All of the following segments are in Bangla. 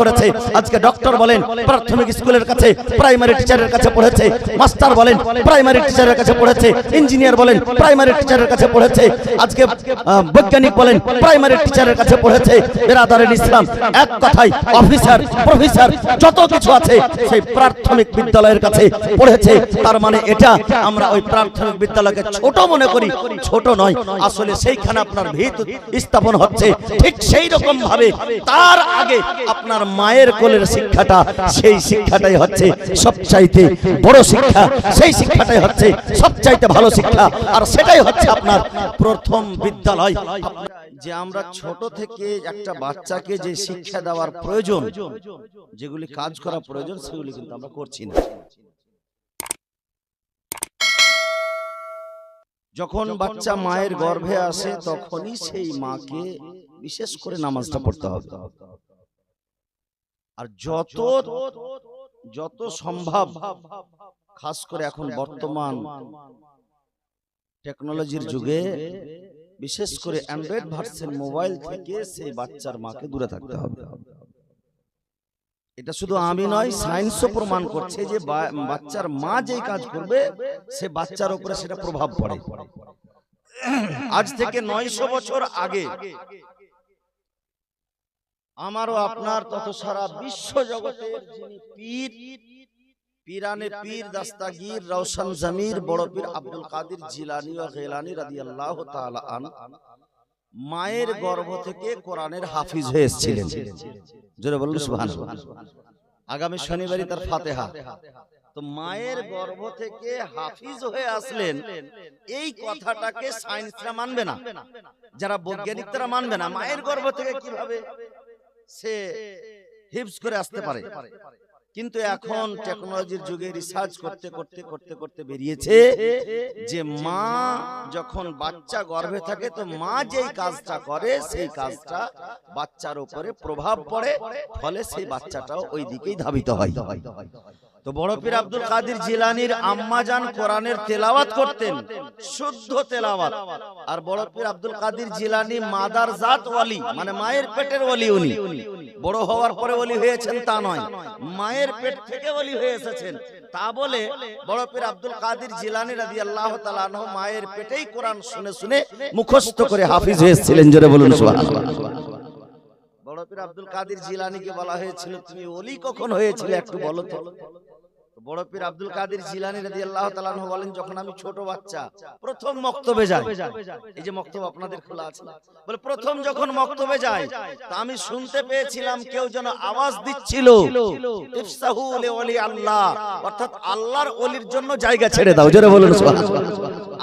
করেছে। আজকে ডক্টর বলেন, প্রাথমিক স্কুলের কাছে প্রাইমারি টিচারের কাছে পড়েছে। মাস্টার বলেন প্রাইমারি টিচারের কাছে পড়েছে। ইঞ্জিনিয়ার বলেন প্রাইমারি টিচারের কাছে পড়েছে। আজকে বৈজ্ঞানিক বলেন প্রাইমারি টিচারের কাছে পড়েছে। বেরাদারের ইসলাম এক কথায় অফিসার প্রফেসর যত কিছু আছে, সেই প্রাথমিক বিদ্যালয়ের কাছে পড়েছে। তার মানে এটা আমরা ওই প্রাথমিক বিদ্যালয়কে ছোট মনে করি, ছোট নয়। আসলে সেইখানে আপনার ভিত স্থাপন হচ্ছে। ঠিক সেই রকম ভাবে তার আগে আপনার মায়ের কোলের শিক্ষাটা, সেই শিক্ষাটাই হচ্ছে সবচাইতে বড় শিক্ষা। সেই শিক্ষাটাই হচ্ছে সবচাইতে ভালো শিক্ষা। আর সেটাই হচ্ছে আপনার প্রথম বিদ্যালয়। যে আমরা ছোট থেকে একটা বাচ্চাকে যে শিক্ষা দেওয়ার প্রয়োজন, যেগুলি কাজ করা প্রয়োজন, সেগুলি কিন্তু আমরা করছি না। যখন বাচ্চা মায়ের গর্ভে আসে, তখনই সেই মাকে বিশেষ করে নামাজটা পড়তে হবে। আর যত যত সম্ভব খাস করে এখন বর্তমান টেকনোলজির যুগে বিশেষ করে অ্যান্ড্রয়েড ভার্সন মোবাইল থেকে সেই বাচ্চার মাকে দূরে থাকতে হবে। এটা শুধু আমি নয় সায়েন্সও প্রমাণ করছে যে বাচ্চার মা যেই কাজ করবে সে বাচ্চার উপরে সেটা প্রভাব পড়ে। আজ থেকে নয়শো বছর আগে আমারও আপনার তত সারা বিশ্ব জগতের যিনি পীর পীরানে পীর দাস্তাগীর রওশন জমির বড় পীর আব্দুল কাদের জিলানি ও গেলানি রাদিয়াল্লাহু তাআলা আন মায়ের গর্ভ থেকে কোরআনের হাফিজ হয়ে এসেছিলেন। জোরে বলুন সুবহানাল্লাহ। আগামী শনিবারই তার ফাতেহা। তো মায়ের গর্ভ থেকে হাফিজ হয়ে আসলেন এই কথাটাকে সায়েন্সরা মানবে না। যারা বৈজ্ঞানিক তারা মানবে না মায়ের গর্ভ থেকে কীভাবে সে হিপস করে আসতে পারে। কিন্তু এখন টেকনোলজির যুগে রিসার্চ করতে করতে করতে করতে বেরিয়েছে যে মা যখন বাচ্চা গর্ভে থাকে তো মা যেই কাজটা করে সেই কাজটা বাচ্চার উপরে প্রভাব পড়ে ফলে সেই বাচ্চাটাও ওই দিকেই ধাবিত হয়। তো বড় পীর আব্দুল কাদের জিলানির আম্মাজান কোরআনের তেলাওয়াত করতেন। শুদ্ধ তেলাওয়াত। আর বড় পীর আব্দুল কাদের জিলানি মাদার জাত ওয়ালি মানে মায়ের পেটের ওয়ালি উনি। বড় হওয়ার পরে ওলি হয়েছেন তা নয়। মায়ের পেট থেকে ওলি হয়ে এসেছেন। তা বলে বড় পীর আব্দুল কাদের জিলানি রাদিয়াল্লাহু তাআলা আনহু মায়ের পেটেই কোরআন শুনে শুনে মুখস্থ করে হাফিজ হয়েছিলেন জোরে বলুন সুবহানাল্লাহ। বড় পীর আব্দুল কাদের জিলানিকে বলা হয়েছিল তুমি ওলি কখন হয়েছিল একটু বলো তো তো বড় পীর আব্দুল কাদের জিলানি তাআলা আনহু বলেন যখন আমি ছোট বাচ্চা প্রথম মক্তবে যাই। এই যে মক্তব আপনাদের খোলা আছে। বলে প্রথম যখন মক্তবে যাই তা আমি শুনতে পেয়েছিলাম কেউ যেন আওয়াজ দিচ্ছিল। আল্লাহ। অর্থাৎ আল্লাহর অলির জন্য জায়গা ছেড়ে দাও জোরে বলুন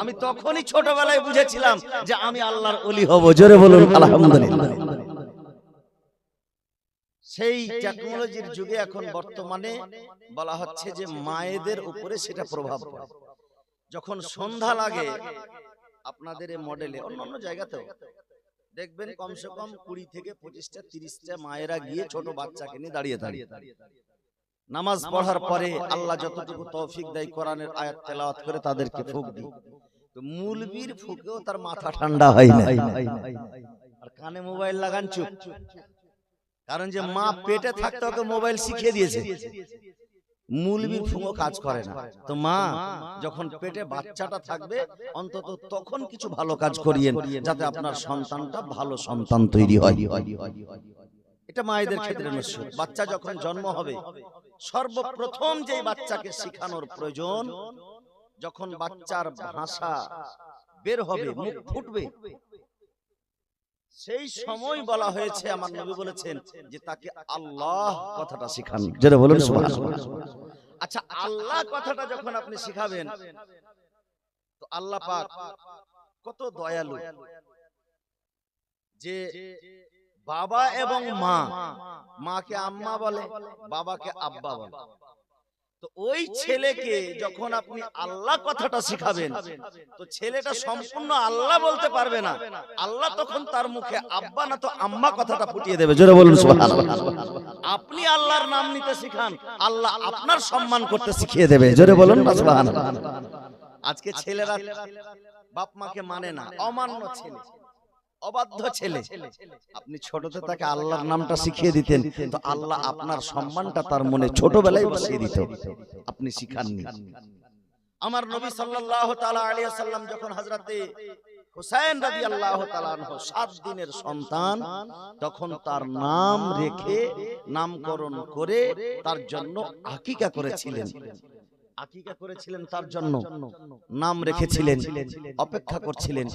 আমি তখনই ছোটবেলায় বুঝেছিলাম যে আমি আল্লাহর অলি হব জোরে বলুন আলহামদুলিল্লাহ। সেই টেকনোলজির যুগে এখন বর্তমানে বলা হচ্ছে যে মায়েদের উপরে সেটা প্রভাব পড়ে। যখন সন্ধ্যা লাগে আপনাদের এই মডেলে অন্যান্য জায়গাতেও। দেখবেন কমসে কম কুড়ি থেকে পঁচিশটা তিরিশটা মায়েরা গিয়ে ছোট বাচ্চাকে নিয়ে দাঁড়িয়ে দাঁড়িয়ে নামাজ পড়ার পরে আল্লাহ যতটুকু তৌফিক দেয় কোরআনের আয়াত তেলাওয়াত করে তাদেরকে ফুক দিই। তো মুলবির ফুকেও তার মাথা ঠান্ডা হয় না। আর কানে মোবাইল লাগান চুপ কারণ যে মা পেটে থাকতে ওকে মোবাইল শিখিয়ে দিয়েছে। মূলবীর কাজ করে না। তো মা যখন পেটে বাচ্চাটা থাকবে অন্তত তখন কিছু ভালো কাজ করিয়েন যাতে আপনার সন্তানটা ভালো সন্তান তৈরি হয়। এটা মায়েদের ক্ষেত্রে নশ্বর বাচ্চা যখন জন্ম হবে সর্বপ্রথম যে বাচ্চাকে শেখানোর প্রয়োজন যখন বাচ্চার ভাষা বের হবে মুখ ফুটবে। সেই সময় বলা হয়েছে আমার নবী বলেছেন যে তাকে আল্লাহ কথাটা শিখান। যেটা বলুন আচ্ছা আল্লাহ কথাটা যখন আপনি শিখাবেন তো আল্লাহ পাক কত দয়ালু। যে বাবা এবং মা মাকে আম্মা বলে বাবাকে আব্বা বলে। তো ওই ছেলেকে যখন আপনি আল্লাহ কথাটা শিখাবেন তো ছেলেটা সম্পূর্ণ আল্লাহ বলতে পারবে না। আল্লাহ তখন তার মুখে আব্বা না তো আম্মা কথাটা ফুটিয়ে দেবে। জোরে বলুন আপনি আল্লাহর নাম নিতে শিখান আল্লাহ আপনার সম্মান করতে শিখিয়ে দেবে। জোরে বলুন আজকে ছেলেরা বাপ মাকে মানে না। অমান্য ছেলে। অবাধ্য ছেলে। আপনি ছোটতে তাকে আল্লাহর নামটা শিখিয়ে দিতেন তো আল্লাহ আপনার সম্মানটা তার মনে ছোটবেলায় বসিয়ে দিত। আপনি শিখাননি। আমার নবী সাল্লাল্লাহু তাআলা আলাইহি সাল্লাম যখন হযরতে হুসাইন রাদিয়াল্লাহু তাআলা আনহু সাত দিনের সন্তান তখন তার নাম রেখে নামকরণ করে তার জন্য আকিকা করেছিলেন। আকিকা করেছিলেন তার জন্য। নাম রেখেছিলেন অপেক্ষা করছিলেন।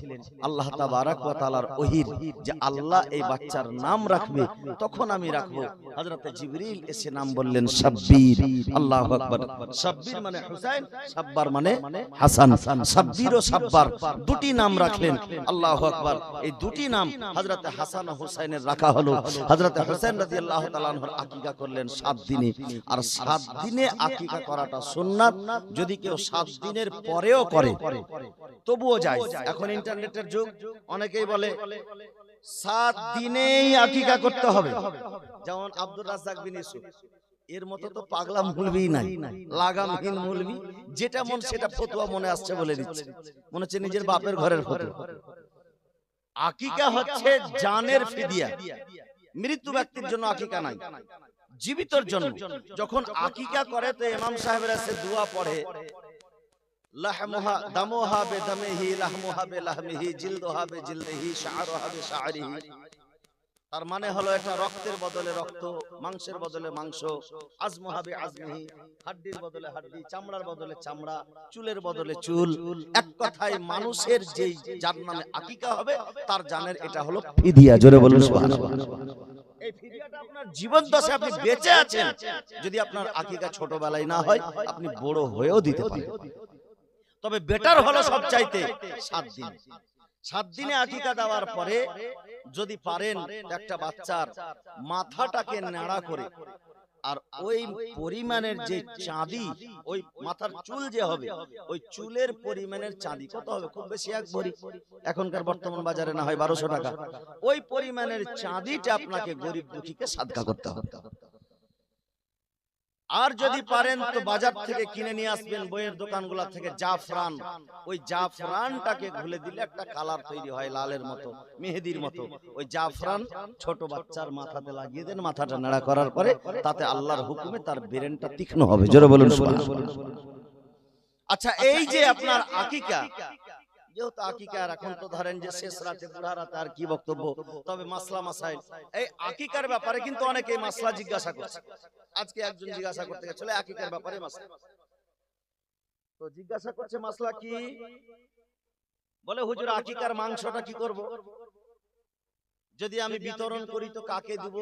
আল্লাহ তাবারাক ওয়া তাআলার ওহির যে আল্লাহ এই বাচ্চার নাম রাখবে তখন আমি রাখব। হযরতে জিবরিল এসে নাম বললেন সাব্বির। আল্লাহু আকবার। সাব্বির মানে হুসাইন সাব্বার মানে হাসান। সাব্বির ও সাব্বার। দুটি নাম রাখলেন। আল্লাহু আকবার। এই দুটি নাম হযরতে হাসান ও হুসাইনের রাখা হলো। হযরতে হুসাইন রাদিয়াল্লাহু তাআলা আকিকা করলেন 7 দিনে। আর 7 দিনে আকিকা করাটা সুন্নাত যদি কেউ 7 দিনের পরেও করে তবুও যায়। এখন ইন্টারনেটের যুগ অনেকেই বলে সাত দিনেই আকিকা করতে হবে। যেমন আব্দুর রাজ্জাক বিন ইউসুফ। এর মতো তো পাগলা মুলবি নাই। লাগামহীন মুলবি। যেটা মন সেটা ফতোয়া মনে আসছে বলে দিচ্ছে। মনে হচ্ছে নিজের বাপের ঘরের ফতোয়া। আকিকা হচ্ছে জানের ফিদিয়া। মৃত্যু ব্যক্তির জন্য আকিকা নাই। জীবিতর জন্য। যখন আকিকা করে তো ইমাম সাহেবেরা সে দোয়া পড়ে লাহমুহা দামুহা লাহমুহা জিলদুহা তার মানে হলো এটা রক্তের বদলে রক্ত মাংসের বদলে মাংস আজমহাবে আজমিহি হাড্ডির বদলে হাড্ডি চামড়ার বদলে চামড়া চুলের বদলে চুল। এক কথায় মানুষের যেই যার নামে আকিকা হবে তার জানের এটা হলো ফিদিয়া। জোরে বলুন সুবহানাল্লাহ। এই ফিদিয়াটা আপনার জীবন দশায় আপনি বেঁচে আছেন। যদি আপনার আকিকা ছোটবেলায় না হয় আপনি বড় হয়েও দিতে পারেন। তবে বেটার হলো সব চাইতে সাত দিন। সাত দিনে। আকিকা দেওয়ার পরে যদি পারেন একটা বাচ্চার মাথাটাকে নাড়া করে আর ওই পরিমাণের যে চাঁদি ওই মাথার চুল যে হবে ওই চুলের পরিমাণের চাঁদি কত হবে? খুব বেশি এক ভরি এখনকার বর্তমান বাজারে না হয় বারোশো টাকা। ওই পরিমাণের চাঁদিটা আপনাকে গরিব দুঃখীকে সাদকা করতে হবে। আর যদি পারেন তো বাজার থেকে কিনে নিয়ে আসবেন বইয়ের দোকানগুলা থেকে জাফরান। ওই জাফরানটাকে ঘুলে দিলে একটা কালার তৈরি হয় লালের মতো মেহেদির মতো। ওই জাফরান ছোট বাচ্চার মাথাতে লাগিয়ে দেন মাথাটা নাড়া করার পরে তাতে আল্লাহর হুকুমে তার ব্রেনটা তীক্ষ্ণ হবে। জোরে বলুন। আচ্ছা এই যে আপনার আকিকা যেহেতু আকিকা আর এখন তো ধরেন যে শেষ রাতে বুড়া রাতে আর কি বক্তব্য? তবে মাসলা মাসাইল। এই আকিকার ব্যাপারে কিন্তু অনেকে মাসলা জিজ্ঞাসা করছে। আজকে একজন জিজ্ঞাসা করতে গেছিল আকিকার ব্যাপারে মাসলা। তো জিজ্ঞাসা করছে মাসলা কি? বলে হুজুর আকিকার মাংসটা কি করব? যদি আমি বিতরণ করি তো কাকে দিব?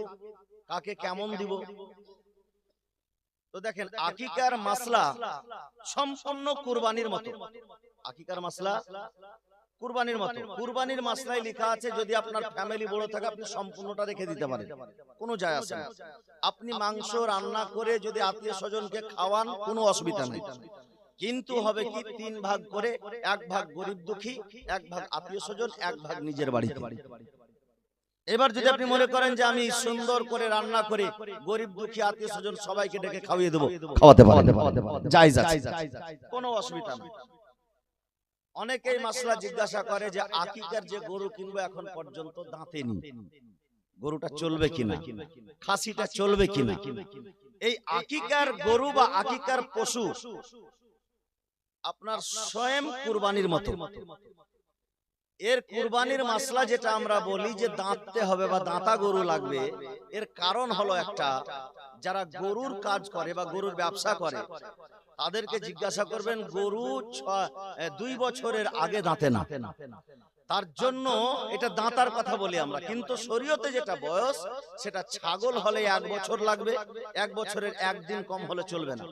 কাকে কেমন দিব? তো দেখেন আকিকার মাসলা সম্পূর্ণ কুরবানির মতো। আকিকার মাসলা কুরবানির মতো। কুরবানির মাসলায় লেখা আছে যদি আপনার ফ্যামিলি বড় থাকে আপনি সম্পূর্ণটা রেখে দিতে পারেন। কোনো যায় আসে না। আপনি মাংস রান্না করে যদি আত্মীয় স্বজনকে খাওয়ান কোনো অসুবিধা নেই। কিন্তু হবে কি? তিন ভাগ করে এক ভাগ গরিব দুঃখী এক ভাগ আত্মীয় স্বজন এক ভাগ নিজের বাড়িতে। এবার যদি আপনি মনে করেন যে আমি সুন্দর করে রান্না করে গরিব দুঃখী আত্মীয় স্বজন সবাইকে ডেকে খাওয়িয়ে দেবো। খাওয়াতে পারেন। জায়েজ কোনো অসুবিধা নেই। অনেকেই মাসলা জিজ্ঞাসা করে যে আকিকার যে গরু কিনবো এখন পর্যন্ত দাঁতেনি গরুটা চলবে কিনা? খাসিটা চলবে কিনা? এই আকিকার গরু বা আকিকার পশু আপনার স্বয়ং কুরবানির মতো। এর কুরবানির মাসলা যেটা আমরা বলি যে দাঁততে হবে বা দাঁতা গরু লাগবে। এর কারণ হলো একটা যারা গরুর কাজ করে বা গরুর ব্যবসা করে তাদেরকে জিজ্ঞাসা করবেন গরু দুই বছরের আগে দাঁতে না। তার জন্য এটা দাঁতার কথা বলি আমরা। কিন্তু শরীয়তে যেটা বয়স সেটা ছাগল হলে এক বছর লাগবে এক বছরের একদিন কম হলে চলবে না।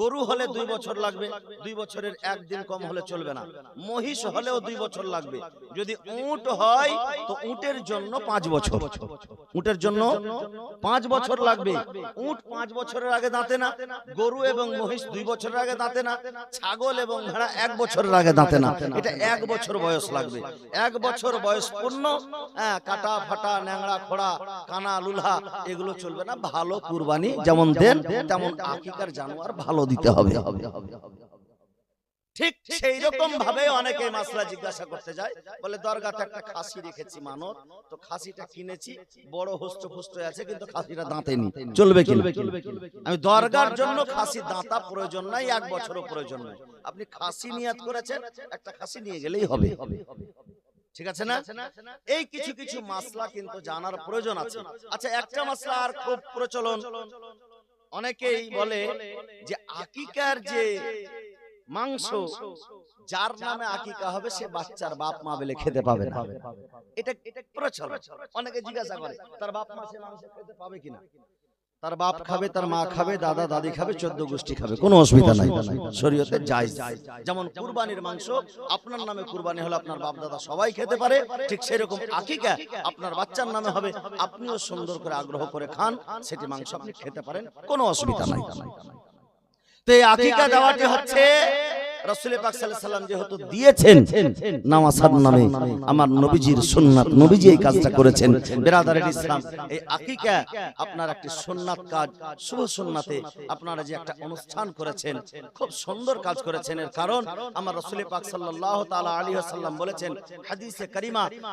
গরু হলে দুই বছর লাগবে দুই বছরের একদিন কম হলে চলবে না। মহিষ হলেও দুই বছর লাগবে। যদি উট হয় তো উটের জন্য পাঁচ বছর। উটের জন্য পাঁচ বছর লাগবে। উট পাঁচ বছরের আগে দাঁতে না। গরু এবং মহিষ দুই বছরের আগে দাঁতে না। ছাগল এবং ভেড়া এক বছরের আগে দাঁতে না। এটা এক বছর বয়স লাগবে। এক বছর বয়স পূর্ণ। হ্যাঁ কাটা ফাটা ন্যাংড়া খোড়া কানা লুলহা এগুলো চলবে না। ভালো কুরবানি যেমন দেন তেমন আকিকার জানোয়ার ভালো দিতে হবে। ঠিক সেই রকম ভাবে অনেকে মাসলা জিজ্ঞাসা করতে যায় বলে দরগাতে একটা খাসি রেখেছি মানত তো খাসিটা কিনেছি বড় হস্ত ফুস্ত আছে কিন্তু খাসিটা দাঁতে নি? চলবে কি আমি দরগার জন্য খাসি দাঁতা প্রয়োজন নাই এক বছরও প্রয়োজন নাই। আপনি খাসি নিয়াত করেছেন একটা খাসি নিয়ে গেলেই হবে। ঠিক আছে না? এই কিছু কিছু মাসলা কিন্তু জানার প্রয়োজন আছে। আচ্ছা একটা মাসলা আর খুব প্রচলন। অনেকেই বলে যে আকিকার যে মাংস যার নামে আকিকা হবে সে বাচ্চার বাপ মা বলে খেতে পাবে না। এটা এটা প্রচলন। অনেকে জিজ্ঞাসা করে তার বাপ মা সে মাংস খেতে পাবে কিনা? তার বাপ খাবে তার মা খাবে দাদা দাদি খাবে চোদ্দ গোষ্ঠী খাবে। কোনো অসুবিধা নাই। শরীয়তে যাই যেমন কুরবানির মাংস আপনার নামে কুরবানি হলে আপনার বাপ দাদা সবাই খেতে পারে। ঠিক সেরকম আকিকা আপনার বাচ্চার নামে হবে আপনিও সুন্দর করে আগ্রহ করে খান সেটি মাংস আপনি খেতে পারেন। কোনো অসুবিধা নাই। তো এই আকিকা দেওয়াটি হচ্ছে বলেছেন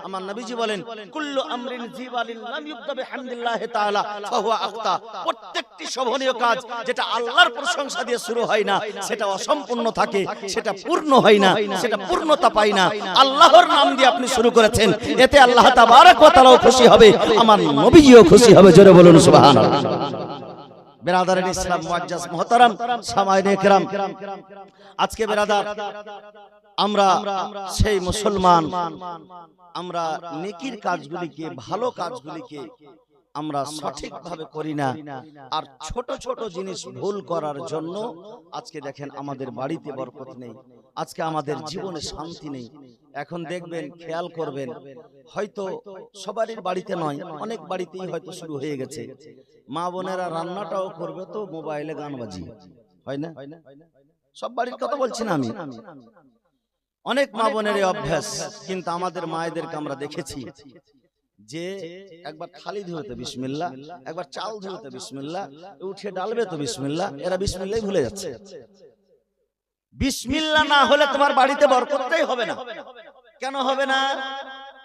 আমার নবীজি বলেন আমরিন প্রত্যেকটি শোভনীয় কাজ যেটা আল্লাহর প্রশংসা দিয়ে শুরু হয় না, সেটা অসম্পূর্ণ থাকে। সেটা পূর্ণ হয় না সেটা পূর্ণতা পায় না আল্লাহর নাম দিয়ে আপনি শুরু করেছেন এতে আল্লাহ তাবারক ওয়া তাআলাও খুশি হবে আমার নবীজিও খুশি হবে জোরে বলুন সুবহানাল্লাহ বেরাদারের ইসলাম মুআজ্জাজ মুহতারাম সামাইনে کرام আজকে বেরাদার আমরা সেই মুসলমান আমরা নেকির কাজগুলিকে ভালো কাজগুলিকে আমরা সঠিকভাবে করি না। আর ছোট ছোট জিনিস ভুল করার জন্য আজকে দেখেন আমাদের বাড়িতে বরকত নেই। আজকে আমাদের জীবনে শান্তি নেই। এখন দেখবেন খেয়াল করবেন হয়তো সবারই বাড়িতে নয় অনেক বাড়িতেই হয়তো শুরু হয়ে গেছে। মা বোনেরা রান্নাটাও করবে তো মোবাইলে গান বাজিয়ে। হয় না? সব বাড়ির কথা বলছি না আমি। অনেক মা বোনের এই অভ্যাস কিন্তু আমাদের মায়েদেরকে আমরা দেখেছি। যে একবার থালি ধুয়েতে বিসমিল্লা একবার চাল ধুয়েতে বিসমিল্লা উঠে ডালবে তো বিসমিল্লা এরা বিসমিল্লাই ভুলে যাচ্ছে। বিসমিল্লা না হলে তোমার বাড়িতে বরকতটাই হবে না। কেন হবে না?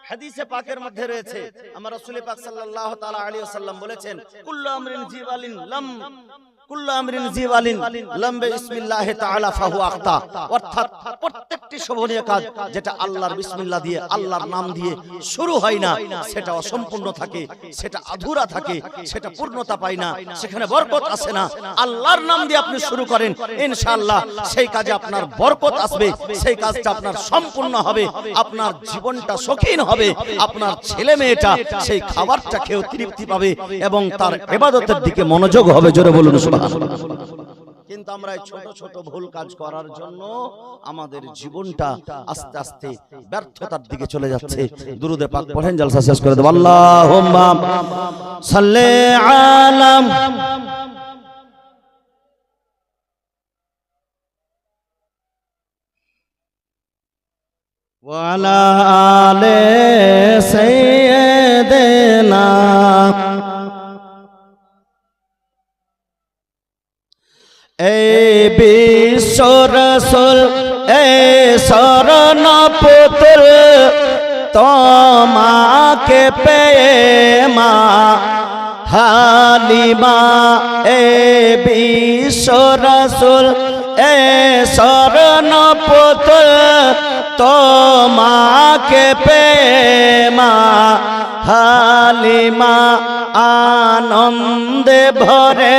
হাদিসে পাকের মধ্যে রয়েছে আমার রাসূল পাক সাল্লাল্লাহু তাআলা আলাইহি ওয়াসাল্লাম বলেছেন কুল্লু আমরিন জিবালিন লাম। কুল্লু আমরিন জিবালিন লাম বিসমিল্লাহ তাআলা ফাহু আখতা। অর্থাৎ প্রত্যেকটি শোভনীয় কাজ যেটা আল্লাহর বিসমিল্লাহ দিয়ে আল্লাহর নাম দিয়ে শুরু হয় না। সেটা অসম্পূর্ণ থাকে সেটা আধুরা থাকে সেটা পূর্ণতা পায় না। সেখানে বরকত আসে না। আল্লাহর নাম দিয়ে আপনি শুরু করেন ইনশাআল্লাহ সেই কাজে আপনার বরকত আসবে। সেই কাজটা আপনার সম্পূর্ণ হবে। আপনার জীবনটা শৌখিন হবে। আপনার ছেলে মেয়েটা সেই খাবারটা খেয়ে তৃপ্তি পাবে এবং তার ইবাদতের দিকে মনোযোগ হবে। জোরে বলুন কিন্তু আমরা ছোট ছোট ভুল কাজ করার জন্য আমাদের জীবনটা আস্তে আস্তে ব্যর্থতার দিকে চলে যাচ্ছে। দুরুদে পাক পড়েন জলসা শেষ করে দেব। আল্লাহুম্মা সাল্লি আলাম ওয়ালা আলে সাইয়্যিদ। এই বিশ্ব রসুল এ শরণ পুতুল তোমাকে পেয়ে মা হালিমা, এ বিশ্ব রসুল এ শরণ পুতুল তোমাকে পেয়ে মা হালিমা, আনন্দে ভরে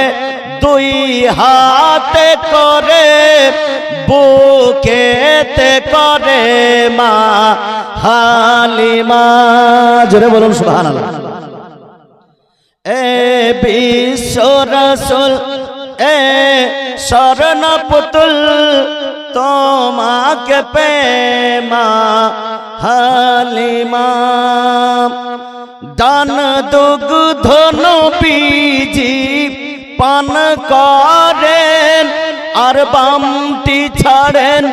দুই হাতে করে, বুকেতে করে মা হালিমা। জোরে বলুন, সুবহানাল্লাহ। এ বিশ্ব রসুল, এ শরণ পুতুল তোমাকে পেমা হালিমা। দান দুগ্ধ নবীজি পান করেন আর বামটি ছাড়েন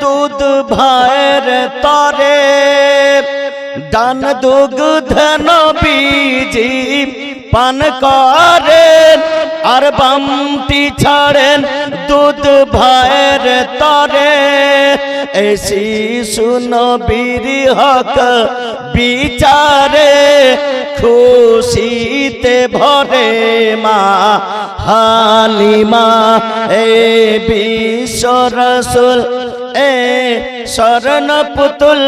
দুধ ভাইয়ের তরে। দান দুগ্ধ নবীজি পান করেন আর বামটি ছাড়েন দুধ ভাইয়ের তরে। এই শিশু নবীর হক বিচারে খুশিতে ভরে মা হালিমা, এ বিশ্ব রসুল, এ শরণ পুতুল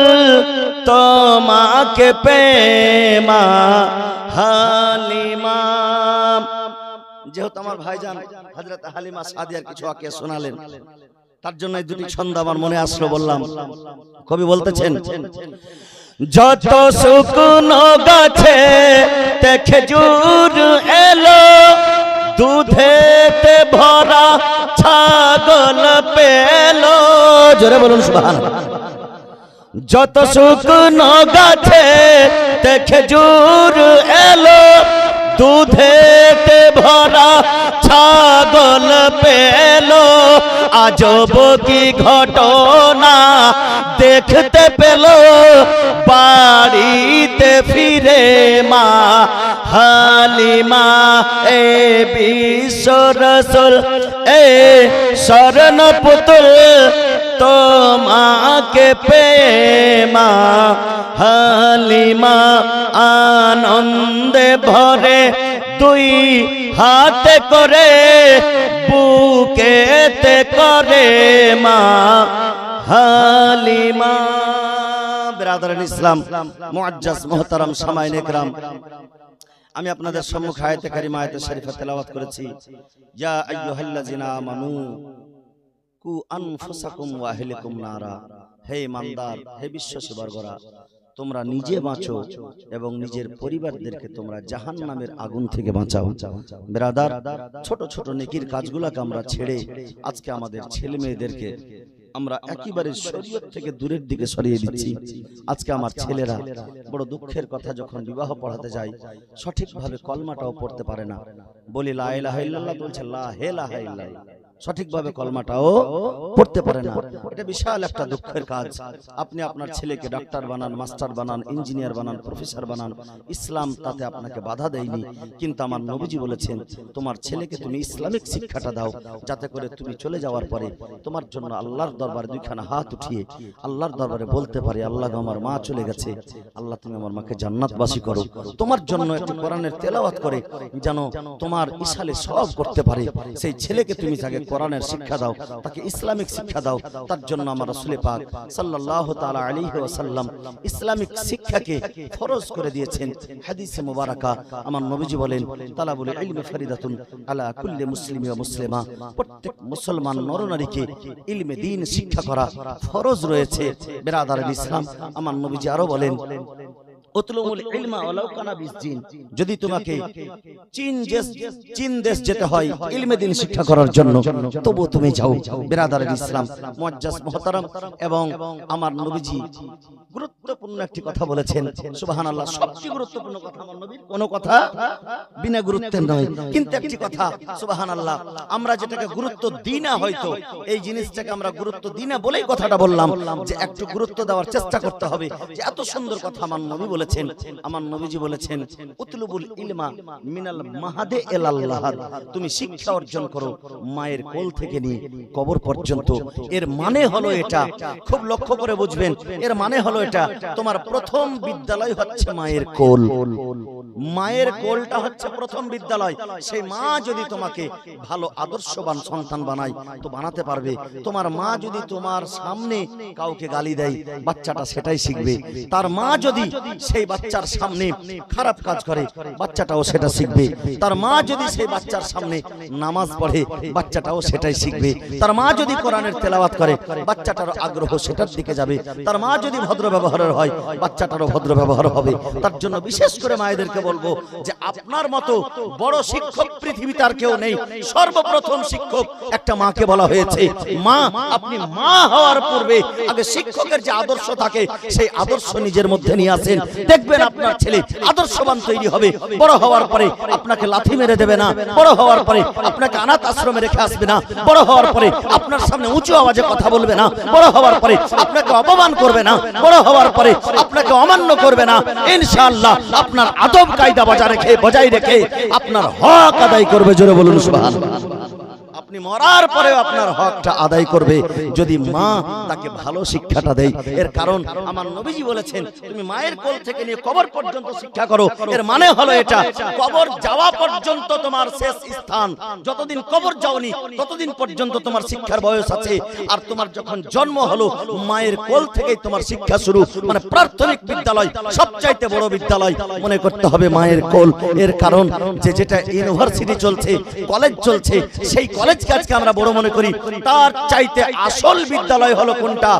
তোমাকে প্রেমা হালিমা। যেহেতু আমার ভাইজান হজরত হালিমা সাদিয়ার কিছু আকে শোনালেন, তার জন্য এই দুটি ছন্দ আমার মনে আসলো বললাম। কবি বলতেছেন যত শুকনো গাছে দেখে খেজুর এলো, দুধেতে ভরা ছাগল পেল। জোরে বলুন সুভান যত শুকনো গাছে দেখে খেজুর এলো দুধেতে ভরা ছাগল পেল। আজব কি ঘটনা দেখতে পেল। বাড়িতে ফিরে মা হালিমা, এ বিশ্ব রসুল, এ শরণ পুতুল তোমাকে পেমা হালিমা, আনন্দে ভরে দুই হাতে করে, বুকেতে করে মা, হালিমা। ব্রাদারান ইসলাম, মুআজ্জাজ, মুহতারাম সামাইন একরাম আমি আপনাদের সম্মুখে আয়াতে কারিমা, আয়াতে শরীফা তেলাওয়াত করেছি। ইয়া আইয়ুহাল্লাযিনা আমানু কু আনফুসাকুম ওয়া আহলিকুম নারা। হে ইমানদার হে বিশ্বাসী বর্গরা তোমরা নিজে বাঁচো এবং নিজের পরিবারদেরকে তোমরা জাহান্নামের আগুন থেকে বাঁচাও। ব্রাদার ছোট ছোট নেকির কাজগুলোকে আমরা ছেড়ে আজকে আমাদের ছেলে মেয়েদেরকে আমরা একেবারে শরীয়ত থেকে দূরের দিকে সরিয়ে দিচ্ছি। আজকে আমার ছেলেরা বড় দুঃখের কথা যখন বিবাহ পড়াতে যায় সঠিকভাবে কলমাটাও পড়তে পারে না। বলি লা ইলাহা ইল্লাল্লাহ বলছে লা হে লাহা সঠিকভাবে কলমাটাও পড়তে পারে না। এটা বিশাল একটা দুঃখের কাজ। আপনি আপনার ছেলেকে ডাক্তার বানান মাস্টার বানান ইঞ্জিনিয়ার বানান প্রফেসর বানান। ইসলাম তাতে আপনাকে বাধা দেয়নি। কিন্তু আমার নবীজি বলেছেন তোমার ছেলেকে তুমি ইসলামিক শিক্ষাটা দাও যাতে করে তুমি চলে যাওয়ার পরে তোমার জন্য আল্লাহর দরবারে দুইখানা হাত উঠিয়ে আল্লাহর দরবারে বলতে পারে আল্লাহ আমার মা চলে গেছে। আল্লাহ তুমি আমার মাকে জান্নাতবাসী করো তোমার জন্য একটু কোরআনের তেলাওয়াত করে। যেন তোমার ইসালে সব করতে পারে সেই ছেলেকে তুমি তাকে কোরআনের শিক্ষা দাও তাকে ইসলামিক শিক্ষা দাও। তার জন্য আমার রাসূলে পাক সাল্লাল্লাহু তাআলা আলাইহি ওয়াসাল্লাম ইসলামিক শিক্ষাকে ফরজ করে দিয়েছেন। হাদিসে মুবারাকা। আমার নবীজি বলেন তালাবুল ইলমি ফরিদাতুন আলা কুল্লি মুসলিমি ওয়া মুসলিমা। প্রত্যেক মুসলমান নরনারীকে ইলমে দ্বীন শিক্ষা করা ফরজ রয়েছে। বেরাদার ইসলাম আমার নবীজি আরও বলেন। উতলুমুল ইলমা ওয়ালাউ কানা বিসজিন। যদি তোমাকে চীন দেশ চীন দেশ যেতে হয় ইলমে দিন শিক্ষা করার জন্য তবু তুমি যাও বেরাদার ইসলাম মুআজ্জাজ মুহতারাম এবং আমার নবীজি। গুরুত্বপূর্ণ একটি কথা বলেছেন সুবহানাল্লাহ সবচেয়ে গুরুত্বপূর্ণ কথা আমার নবীর কোনো কথা বিনা গুরুত্বের নয়। কিন্তু একটি কথা সুবহানাল্লাহ আমরা যেটাকে গুরুত্ব দিই না হয়তো এই জিনিসটাকে আমরা গুরুত্ব দিই না বলেই কথাটা বললাম যে একটু গুরুত্ব দেওয়ার চেষ্টা করতে হবে যে এত সুন্দর কথা আমার নবী বলেছেন, আমার নবীজি বলেছেন, উতলুবুল ইলমা মিনাল মাহাদে এলাল্লাহ। তুমি শিক্ষা অর্জন করো, মায়ের কোল থেকে নিয়ে কবর পর্যন্ত। এর মানে হলো এটা। খুব লক্ষ্য করে বুঝবেন, এর মানে হলো এটা। তোমার প্রথম বিদ্যালয় হচ্ছে মায়ের কোল। মায়ের কোলটা হচ্ছে প্রথম বিদ্যালয়। সেই মা যদি তোমাকে ভালো আদর্শবান সন্তান বানায়, তো বানাতে পারবে। তোমার মা যদি তোমার সামনে কাউকে গালি দেয়, বাচ্চাটা সেটাই শিখবে। তার মা যদি সেই বাচ্চার সামনে খারাপ কাজ করে, বাচ্চাটাও সেটা শিখবে। তার মা যদি সেই বাচ্চার সামনে নামাজ পড়ে, বাচ্চাটাও সেটাই শিখবে। তার মা যদি কোরআনের তেলাওয়াত করে, বাচ্চাটার আগ্রহ সেটার দিকে যাবে। তার মা যদি ভদ্র ব্যবহারের হয়, বাচ্চাটারও ভদ্র ব্যবহার হবে। তার জন্য বিশেষ করে মায়েদেরকে বলব যে আপনার মতো বড় শিক্ষক পৃথিবীতে আর কেউ নেই। সর্বপ্রথম শিক্ষক একটা মাকে বলা হয়েছে, মা, আপনি মা হওয়ার পূর্বে আগে শিক্ষকের যে আদর্শ থাকে, সেই আদর্শ নিজের মধ্যে নিয়ে আসেন। দেখবেন আপনার ছেলে আদর্শবান তৈরি হবে। বড় হওয়ার পরে আপনাকে লাথি মেরে দেবে না। বড় হওয়ার পরে আপনাকে অনাথ আশ্রমে রেখে আসবে না। বড় হওয়ার পরে আপনার সামনে উঁচু আওয়াজে কথা বলবে না। বড় হওয়ার পরে আপনাকে অপমান করবে না। বড় হওয়ার পরে আপনাকে অমান্য করবে না। ইনশাআল্লাহ আপনার আদব কায়দা বজায় রেখে বজায় রেখে আপনার হক আদায় করবে। জোরে বলুন, সুবহানাল্লাহ। আপনি মরার পরেও আপনার হকটা আদায় করবে। যদি মা তাকে ভালো শিক্ষাটা দেয় এর কারণ আমার নবীজি বলেছেন তুমি মায়ের কোল থেকে নিয়ে কবর পর্যন্ত শিক্ষা করো। এর মানে হলো এটা কবর যাওয়া পর্যন্ত তোমার শেষ স্থান। যতদিন কবর যাওনি ততদিন পর্যন্ত তোমার শিক্ষার বয়স আছে আর তোমার যখন জন্ম হলো মায়ের কোল থেকেই তোমার শিক্ষা শুরু। মানে প্রাথমিক বিদ্যালয় সবচাইতে বড় বিদ্যালয় মনে করতে হবে মায়ের কোল। এর কারণ যে যেটা ইউনিভার্সিটি চলছে কলেজ চলছে সেই কলেজকে আজকে আমরা বড় মনে করি, তার চাইতে আসল বিদ্যালয় হলো কোনটা?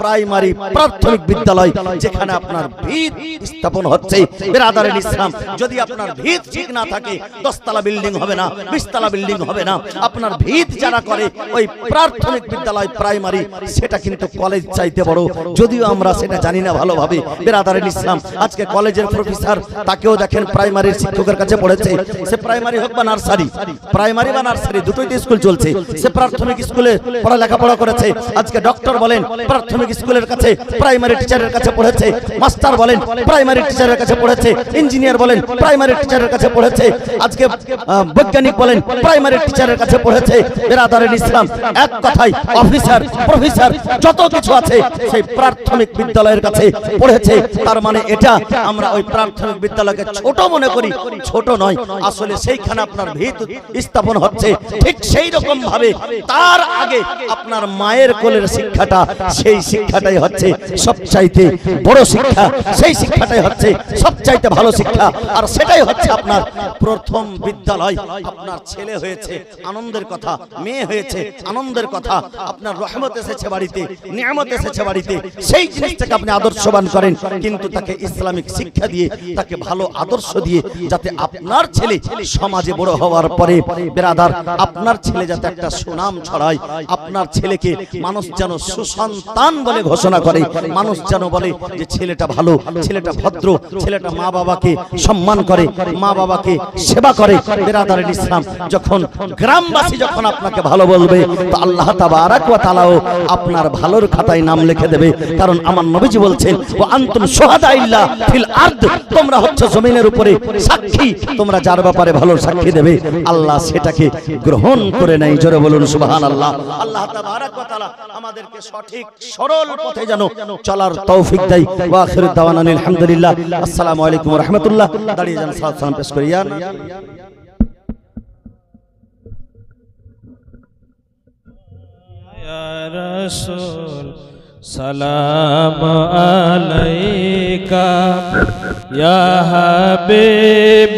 প্রাইমারি প্রাথমিক বিদ্যালয়, যেখানে আপনার ভিত স্থাপন হচ্ছে। বেরাদারের ইসলাম, যদি আপনার ভিত ঠিক না থাকে, দশতলা বিল্ডিং হবে না, বিশতলা বিল্ডিং হবে না। আপনার ভিত যারা করে, ওই প্রাথমিক বিদ্যালয়, প্রাইমারি, সেটা কিন্তু কলেজ চাইতে বড়। যদিও আমরা সেটা জানি না ভালোভাবে। বেরাদারের ইসলাম, আজকে কলেজের প্রফেসর, তাকেও দেখেন প্রাইমারির শিক্ষকের কাছে পড়েছে। সে প্রাইমারি হোক বা নার্সারি, প্রাইমারি বা নার্সারি, দুটোই তো স্কুল চলছে। সে প্রাথমিক স্কুলে পড়া লেখাপড়া করেছে। আজকে ডক্টর বলেন, প্রাথমিক স্কুলের কাছে প্রাইমারি টিচারের কাছে পড়েছে। মাস্টার বলেন প্রাইমারি টিচারের কাছে পড়েছে। ইঞ্জিনিয়ার বলেন প্রাইমারি টিচারের কাছে পড়েছে। আজকে বৈজ্ঞানিক বলেন প্রাইমারি টিচারের কাছে পড়েছে। বেরাদারের ইসলাম, এক কথায় অফিসার প্রফেসর যত কিছু আছে সেই প্রাথমিক বিদ্যালয়ের কাছে পড়েছে। তার মানে এটা আমরা ওই প্রাথমিক বিদ্যালয়কে ছোট মনে করি, ছোট নয়। আসলে সেইখানে আপনার ভিত স্থাপন হচ্ছে। ঠিক সেই রকম ভাবে তার আগে আপনার মায়ের কোলের শিক্ষাটা, সেই শিক্ষাটাই হচ্ছে সবচাইতে বড় শিক্ষা। সেই শিক্ষাটাই হচ্ছে সবচাইতে ভালো শিক্ষা। আর সেটাই হচ্ছে আপনার প্রথম বিদ্যালয়। আপনার ছেলে হয়েছে, আনন্দের কথা। মেয়ে হয়েছে, আনন্দের কথা। আপনার রহমত এসেছে বাড়িতে, নিয়ামত এসেছে বাড়িতে। সেই জিনিসটাকে আপনি আদর্শবান করেন। কিন্তু তাকে ইসলামিক শিক্ষা দিয়ে, তাকে ভালো আদর্শ দিয়ে, যাতে আপনার ছেলে সমাজে বড় হওয়ার পরে, বেরাদার, আপনার ছেলে যাতে একটা সুনাম ছড়ায়। আপনার ছেলেকে মানুষ যেন সুসন্তান বলে ঘোষণা করে। মানুষ যেন বলে যে ছেলেটা ভালো, ছেলেটা ভদ্র, ছেলেটা মা বাবাকে সম্মান করে, মা বাবাকে সেবা করে। বেরাদারের ইসলাম যখন গ্রামবাসী যখন আপনাকে ভালো বলবে, তো আল্লাহ তাআলাও আপনার ভালোর খাতায় নাম লিখে দেবে। কারণ আমার নবীজি বলছেন ও আনতুম ইল্লা ফিল আরদ। তোমরা হচ্ছে জমিনের উপরে সাক্ষী, তোমরা যার ব্যাপারে ভালো সাক্ষী দেবে, আল্লাহ সেটাকে গ্রহণ করে করে নাই জোরে বলুন সুবহান আল্লাহ আল্লাহ তাবারক ওয়া তাআলা আমাদেরকে সঠিক সরল পথে যেন চলার তৌফিক দেয়। ওয়া আখির দাওয়ানা আলহামদুলিল্লাহ। আসসালামু আলাইকুম ওয়া রাহমাতুল্লাহ। দাঁড়িয়ে যান সালাত সালাম পেশ করি। ইয়া রাসূল সালাম আলাইকা। ইয়া হাবিব।